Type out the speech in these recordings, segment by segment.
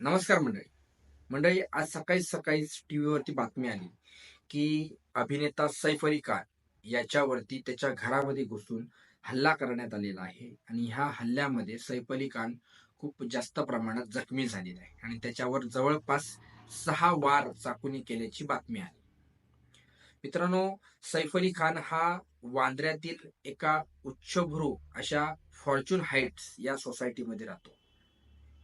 नमस्कार मंडळी. मंडळी आज सकाळी सकाळीच टीव्हीवरती बातमी आली की अभिनेता सैफ अली खान याच्यावरती त्याच्या घरामध्ये घुसून हल्ला करण्यात आलेला आहे आणि ह्या हल्ल्यामध्ये सैफ अली खान खूप जास्त प्रमाणात जखमी झालेला आहे आणि त्याच्यावर जवळपास सहा वार चाकूनी केल्याची बातमी आली. मित्रांनो सैफ अली खान हा वांद्र्यातील एका उच्चभ्रू अशा फॉर्च्यून हाईट्स या सोसायटीमध्ये राहतो.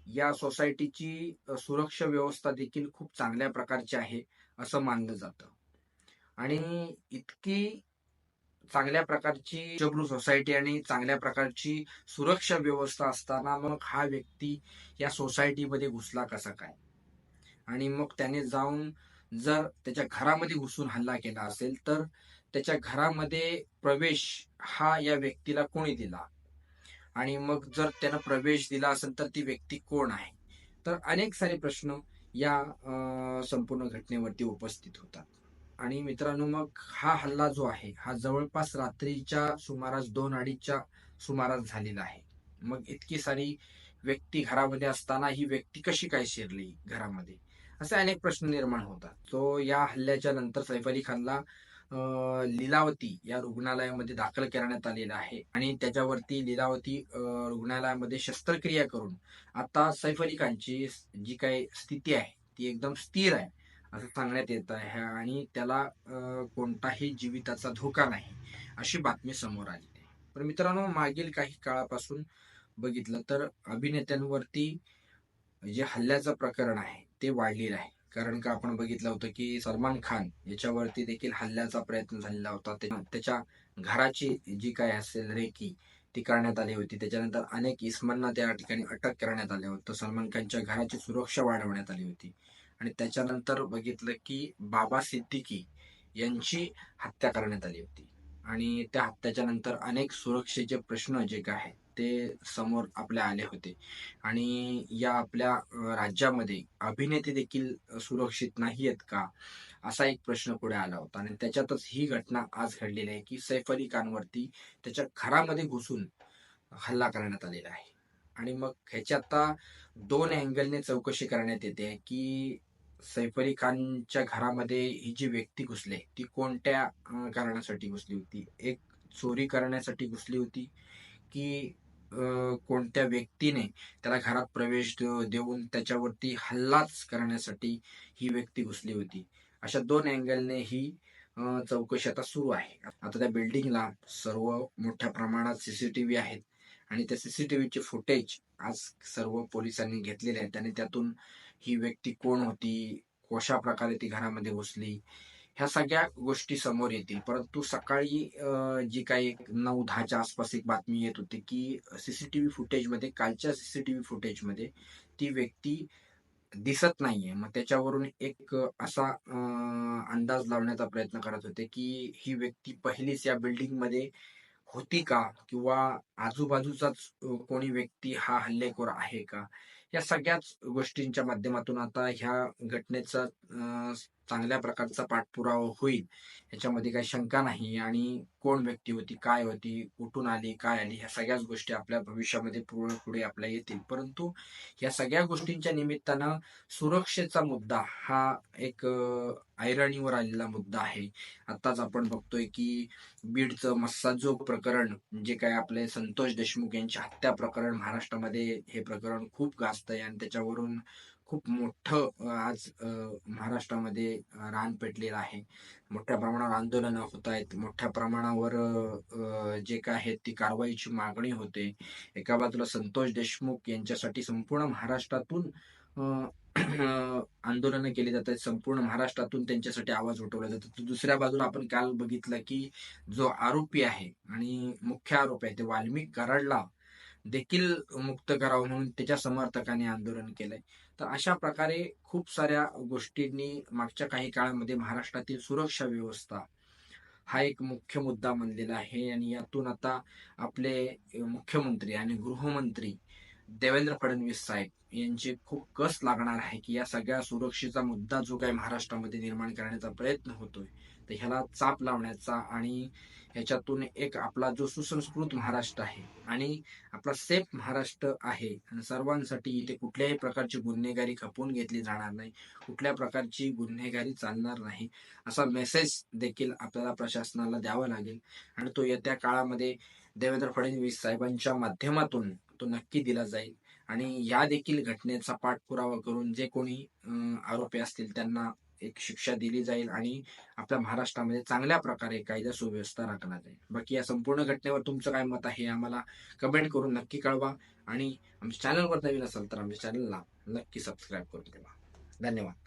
या सोसायटीची सुरक्षा व्यवस्था देखील खूप चांगल्या प्रकारची आहे असं मानलं जातं. आणि इतकी चांगल्या प्रकारची जबरू सोसायटी आणि चांगल्या प्रकारची सुरक्षा व्यवस्था असताना मग हा व्यक्ती या सोसायटीमध्ये घुसला कसा काय? आणि मग त्याने जाऊन जर त्याच्या घरामध्ये घुसून हल्ला केला असेल तर त्याच्या घरामध्ये प्रवेश हा या व्यक्तीला कोणी दिला? आणि मग जर त्यांना प्रवेश दिला असेल तर ती व्यक्ती कोण आहे? तर अनेक सारे प्रश्न या संपूर्ण घटनेवरती उपस्थित होतात. आणि मित्रांनो मग हा हल्ला जो आहे हा जवळपास रात्रीच्या सुमारास दोन अडीचच्या सुमारास झालेला आहे. मग इतकी सारी व्यक्ती घरामध्ये असताना ही व्यक्ती कशी काय शिरली घरामध्ये? असे अनेक प्रश्न निर्माण होतात. तो या हल्ल्याच्या नंतर सैफ अली खानला लीलावती या रुग्णालयामध्ये दाखल करण्यात आलेला आहे. आणि त्याच्यावरती लीलावती रुग्णालयामध्ये शस्त्रक्रिया करून आता सैफ अली खानची जी काही स्थिती आहे ती एकदम स्थिर आहे असं सांगण्यात येत आहे. आणि त्याला कोणताही जीविताचा धोका नाही अशी बातमी समोर आली आहे. तर मित्रांनो मागील काही काळापासून बघितलं तर अभिनेत्यांवरती जे हल्ल्याचं प्रकरण आहे ते वाढलेलं आहे. कारण का आपण बघितलं होतं की सलमान खान याच्यावरती देखील हल्ल्याचा प्रयत्न झालेला होता. त्या- त्याच्या घराची जी काय असेल रेकी ती करण्यात आली होती. त्याच्यानंतर अनेक इस्मांना त्या ठिकाणी अटक करण्यात आली होतं सलमान खानच्या घराची सुरक्षा वाढवण्यात आली होती. आणि त्याच्यानंतर बघितलं की बाबा सिद्दीकी यांची हत्या करण्यात आली होती. आणि त्या हत्याच्या नंतर अनेक सुरक्षेचे प्रश्न जे काय आहेत ते समोर आपल्या आले होते. आणि या आपल्या राज्यामध्ये अभिनेते देखील सुरक्षित नाही आहेत का? असा एक प्रश्न पुढे आला होता. आणि त्याच्यातच ही घटना आज घडलेली आहे की सैफ अली खानवरती त्याच्या घरामध्ये घुसून हल्ला करण्यात आलेला आहे. आणि मग ह्याची आता दोन अँगलने चौकशी करण्यात येते की सैफ अली खानच्या घरामध्ये ही जी व्यक्ती घुसली ती कोणत्या कारणासाठी घुसली होती? एक चोरी करण्यासाठी घुसली होती की कोणत्या व्यक्तीने त्याला घरात प्रवेश देऊन त्याच्यावरती हल्लाच करण्यासाठी ही व्यक्ती घुसली होती. अशा दोन अँगलने ही चौकशी आता सुरू आहे. आता त्या बिल्डिंगला सर्व मोठ्या प्रमाणात सीसीटीव्ही आहेत. आणि त्या सीसीटीव्हीचे फुटेज आज सर्व पोलिसांनी घेतलेले आहेत. आणि त्यातून ही व्यक्ती कोण होती कशा प्रकारे ती घरामध्ये घुसली ह्या सगळ्या गोष्टी समोर येतील. परंतु सकाळी जी काही एक नऊ दहाच्या आसपास एक बातमी येत होती की सीसीटीव्ही फुटेजमध्ये कालच्या सीसीटीव्ही फुटेजमध्ये ती व्यक्ती दिसत नाहीये. मग त्याच्यावरून एक असा अंदाज लावण्याचा प्रयत्न करत होते की ही व्यक्ती पहिलीच या बिल्डिंगमध्ये होती का? किंवा आजूबाजूचाच कोणी व्यक्ती हा हल्लेखोर आहे का? या सगळ्याच गोष्टींच्या माध्यमातून आता ह्या घटनेचा चांगल्या प्रकारचा पाठपुरावा होईल. याच्यामध्ये काही शंका नाही आणि कोण व्यक्ती होती काय होती कुठून आली काय आली ह्या सगळ्याच गोष्टी आपल्या भविष्यामध्ये पुढे पुढे आपल्या येतील. परंतु या सगळ्या गोष्टींच्या निमित्तानं सुरक्षेचा मुद्दा हा एक ऐरणीवर आलेला मुद्दा आहे. आताच आपण बघतोय की बीडचं मस्साजो प्रकरण जे काय आपले संतोष देशमुख यांची हत्या प्रकरण महाराष्ट्रामध्ये हे प्रकरण खूप असतंय आणि त्याच्यावरून खूप मोठं आज महाराष्ट्रामध्ये रान पेटलेलं आहे. मोठ्या प्रमाणावर आंदोलनं होत आहेत. मोठ्या प्रमाणावर जे काय आहे ती कारवाईची मागणी होते. एका बाजूला संतोष देशमुख यांच्यासाठी संपूर्ण महाराष्ट्रातून आंदोलनं केली जातात संपूर्ण महाराष्ट्रातून त्यांच्यासाठी आवाज उठवला जातो. दुसऱ्या बाजूला आपण काल बघितलं की जो आरोपी आहे आणि मुख्य आरोपी आहे ते वाल्मिक कराडला देखील मुक्त करावं म्हणून त्याच्या समर्थकांनी आंदोलन केलंय. तर अशा प्रकारे खूप साऱ्या गोष्टींनी मागच्या काही काळामध्ये महाराष्ट्रातील सुरक्षा व्यवस्था हा एक मुख्य मुद्दा बनलेला आहे. आणि यातून आता आपले मुख्यमंत्री आणि गृहमंत्री देवेंद्र फडणवीस साहेब यांची खूप कस लागणार आहे की या सगळ्या सुरक्षेचा मुद्दा जो काही महाराष्ट्रामध्ये निर्माण करण्याचा प्रयत्न होतोय तर ह्याला चाप लावण्याचा आणि ह्याच्यातून एक आपला जो सुसंस्कृत महाराष्ट्र आहे आणि आपला सेफ महाराष्ट्र आहे आणि सर्वांसाठी इथे कुठल्याही प्रकारची गुन्हेगारी खपवून घेतली जाणार नाही कुठल्या प्रकारची गुन्हेगारी चालणार नाही असा मेसेज देखील आपल्याला प्रशासनाला द्यावा लागेल. आणि तो येत्या काळामध्ये देवेंद्र फडणवीस साहेबांच्या माध्यमातून तो नक्की दिला जाईल. आणि या देखील घटनेचा पाठपुरावा करून जे कोणी आरोपी असतील त्यांना एक शिक्षा दिली जाईल आणि आपल्या महाराष्ट्रामध्ये चांगल्या प्रकारे कायदा सुव्यवस्था राखला जाईल. बाकी या संपूर्ण घटनेवर तुमचं काय मत आहे आम्हाला कमेंट करून नक्की कळवा. आणि आमच्या चॅनलवर नवीन असाल तर आमच्या चॅनलला नक्की सबस्क्राईब करून ठेवा. धन्यवाद.